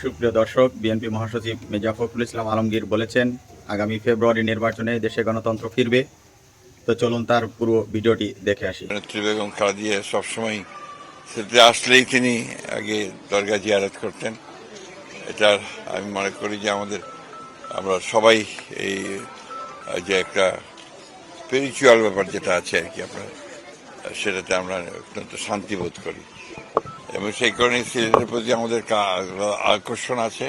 সুপ্রিয় দর্শক বিএনপি মহাসচিব মির্জা ফখরুল ইসলাম আলমগীর বলেছেন, আগামী ফেব্রুয়ারি নির্বাচনে দেশে গণতন্ত্র ফিরবে। তো চলুন তার পুরো ভিডিওটি দেখে আসি। নেত্রী বেগম খালেদিয়া সবসময় সেটাতে আসলেই তিনি আগে দরগা জিয়ারত করতেন। এটার আমি মনে করি যে আমাদের, আমরা সবাই এই, যে একটা স্পিরিচুয়াল ব্যাপার যেটা আছে আর কি, আপনার, সেটাতে আমরা অত্যন্ত শান্তি বোধ করি। এবং সেই কারণে সিলেটের প্রতি আমাদের আকর্ষণ আছে।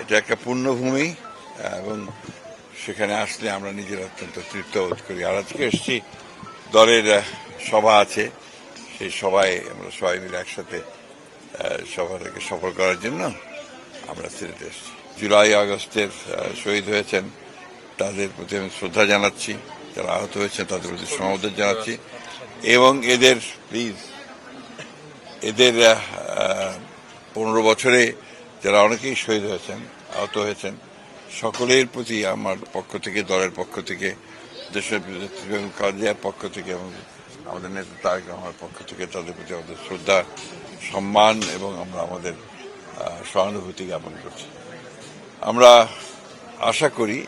এটা একটা পূর্ণভূমি, এবং সেখানে আসলে আমরা নিজের অত্যন্ত তৃপ্ত বোধ করি। আর আজকে এসছি, দলের সভা আছে। সেই সভায় আমরা সবাই মিলে একসাথে সভাটাকে সফল করার জন্য আমরা সিলেটে এসেছি। জুলাই, আগস্টের শহীদ হয়েছেন। তাদের প্রতি আমি শ্রদ্ধা জানাচ্ছি। যারা আহত হয়েছেন, তাদের প্রতি সমবেদন জানাচ্ছি। এবং এদের, প্লিজ এদের পনেরো বছরে যারা অনেকেই শহীদ হয়েছেন, আহত হয়েছেন, সকলের প্রতি আমার পক্ষ থেকে, দলের পক্ষ থেকে, দেশের কাজিয়ার পক্ষ থেকে এবং আমাদের নেতা তারেক রহমানের পক্ষ থেকে তাদের প্রতি আমাদের শ্রদ্ধা, সম্মান এবং আমরা আমাদের সহানুভূতি জ্ঞাপন করছি। আমরা আশা করি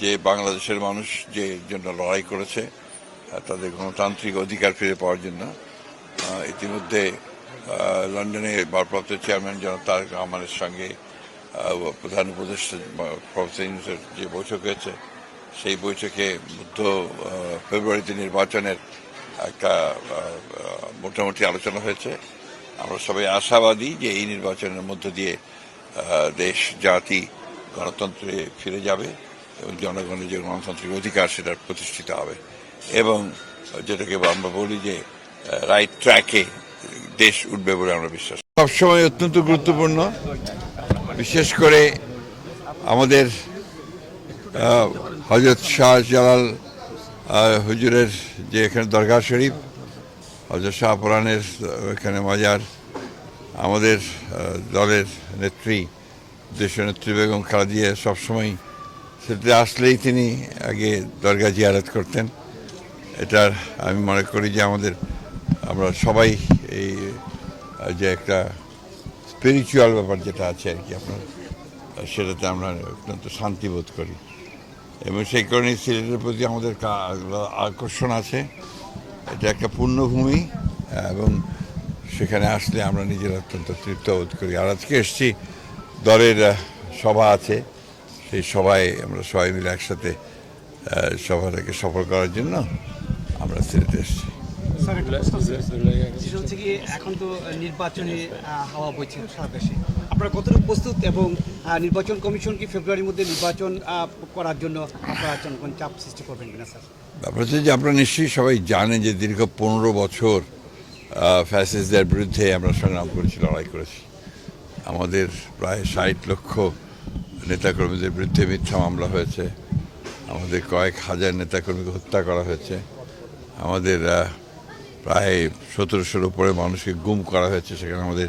যে বাংলাদেশের মানুষ যে জন্য লড়াই করেছে তাদের গণতান্ত্রিক অধিকার ফিরে পাওয়ার জন্য ইতিমধ্যে লন্ডনে ভারপ্রাপ্ত চেয়ারম্যান জন তারেক রহমানের সঙ্গে প্রধান উপদেষ্টা যে বৈঠক হয়েছে, সেই বৈঠকে মধ্য ফেব্রুয়ারিতে নির্বাচনের একটা মোটামুটি আলোচনা হয়েছে। আমরা সবাই আশাবাদী যে এই নির্বাচনের মধ্য দিয়ে দেশ, জাতি, গণতন্ত্রে ফিরে যাবে এবং জনগণের যে গণতান্ত্রিক অধিকার সেটা প্রতিষ্ঠিত হবে। এবং যেটাকে আমরা বলি যে রাইট ট্র্যাকে দেশ উঠবে বলে আমরা বিশ্বাস সবসময় অত্যন্ত গুরুত্বপূর্ণ। বিশেষ করে আমাদের হজরত শাহ জালাল হুজুরের যে এখানে দরগা শরীফ হজরত শাহ পুরাণের এখানে মাজার, আমাদের দলের নেত্রী দেশনেত্রী বেগম খালেদিয়া সবসময় সেটাতে আসলেই তিনি আগে দরগা জিয়ারত করতেন। এটার আমি মনে করি যে আমাদের, আমরা সবাই এই যে একটা স্পিরিচুয়াল ব্যাপার যেটা আছে আর কি আপনার সেটাতে আমরা অত্যন্ত শান্তি বোধ করি। এবং সেই কারণে সিলেটের প্রতি আমাদের আকর্ষণ আছে। এটা একটা পূর্ণভূমি এবং সেখানে আসলে আমরা নিজের অত্যন্ত তৃপ্ত বোধ করি। আর আজকে এসছি, দলের সভা আছে। সেই সভায় আমরা সবাই মিলে একসাথে সভাটাকে সফল করার জন্য আমরা সিলেটে এসেছি। হচ্ছে কি এখন তো নির্বাচনে হাওয়া বইছে সারা দেশে। আপনারা কতটুকু প্রস্তুত এবং নির্বাচন কমিশন কি ফেব্রুয়ারির মধ্যে নির্বাচন করার জন্য আপনারা জনগণ চাপ সৃষ্টি করবেন কিনা স্যার? ব্যাপার হচ্ছে যে আপনারা নিশ্চয়ই সবাই জানেন যে দীর্ঘ পনেরো বছর ফ্যাসিসদের বিরুদ্ধে আমরা সংগ্রাম করেছি লড়াই করেছি। আমাদের প্রায় ষাট লক্ষ নেতাকর্মীদের বিরুদ্ধে মিথ্যা মামলা হয়েছে। আমাদের কয়েক হাজার নেতাকর্মীকে হত্যা করা হয়েছে। আমাদের প্রায় সতেরোশোর উপরে মানুষকে গুম করা হয়েছে। সেখানে আমাদের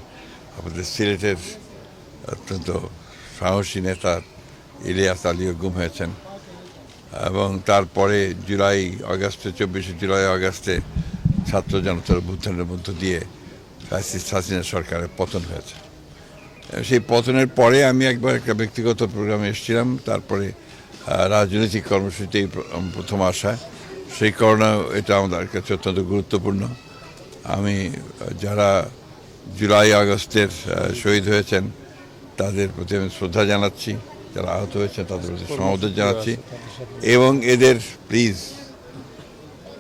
আমাদের সিলেটের অত্যন্ত সাহসী নেতা ইলিয়াস আলীও গুম হয়েছেন। এবং তারপরে জুলাই আগস্টে, চব্বিশে জুলাই আগস্টে ছাত্র জনতার অভ্যুত্থানের মধ্য দিয়ে ফ্যাসিস্ট হাসিনা সরকারের পতন হয়েছে। সেই পতনের পরে আমি একবার একটা ব্যক্তিগত প্রোগ্রামে এসেছিলাম। তারপরে রাজনৈতিক কর্মসূচিতে এই প্র- আমার প্রথম আসা সেই কারণে এটা আমাদের কাছে অত্যন্ত গুরুত্বপূর্ণ। আমি, যারা জুলাই, আগস্টের শহীদ হয়েছেন, তাদের প্রতি আমি শ্রদ্ধা জানাচ্ছি। যারা আহত হয়েছেন, তাদের প্রতি সমবেদন জানাচ্ছি। এবং এদের প্লিজ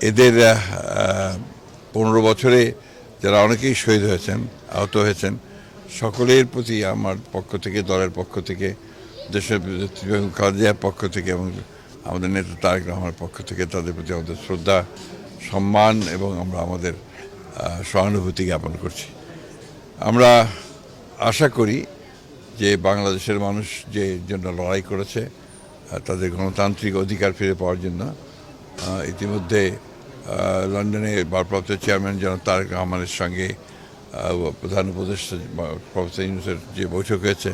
এদের পনেরো বছরে যারা অনেকেই শহীদ হয়েছেন, আহত হয়েছেন, সকলের প্রতি আমার পক্ষ থেকে, দলের পক্ষ থেকে, দেশের পক্ষ থেকে এবং আমাদের নেতা তারেক রহমানের পক্ষ থেকে তাদের প্রতি আমাদের শ্রদ্ধা, সম্মান এবং আমরা আমাদের সহানুভূতি জ্ঞাপন করছি। আমরা আশা করি যে বাংলাদেশের মানুষ যে জন্য লড়াই করেছে তাদের গণতান্ত্রিক অধিকার ফিরে পাওয়ার জন্য ইতিমধ্যে লন্ডনে ভারপ্রাপ্ত চেয়ারম্যান জন তারেক রহমানের সঙ্গে প্রধান উপদেষ্টা প্রফেসর যে বৈঠক হয়েছে,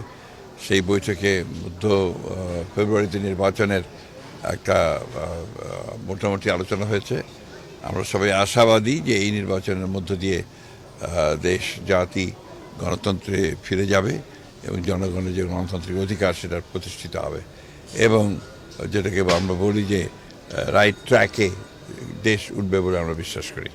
সেই বৈঠকে মধ্য ফেব্রুয়ারিতে নির্বাচনের একটা মোটামুটি আলোচনা হয়েছে। আমরা সবাই আশাবাদী যে এই নির্বাচনের মধ্য দিয়ে দেশ, জাতি, গণতন্ত্রে ফিরে যাবে এবং জনগণের যে গণতান্ত্রিক অধিকার সেটা প্রতিষ্ঠিত হবে। এবং যেটাকে আমরা বলি যে রাইট ট্র্যাকে দেশ উঠবে বলে আমরা বিশ্বাস করি.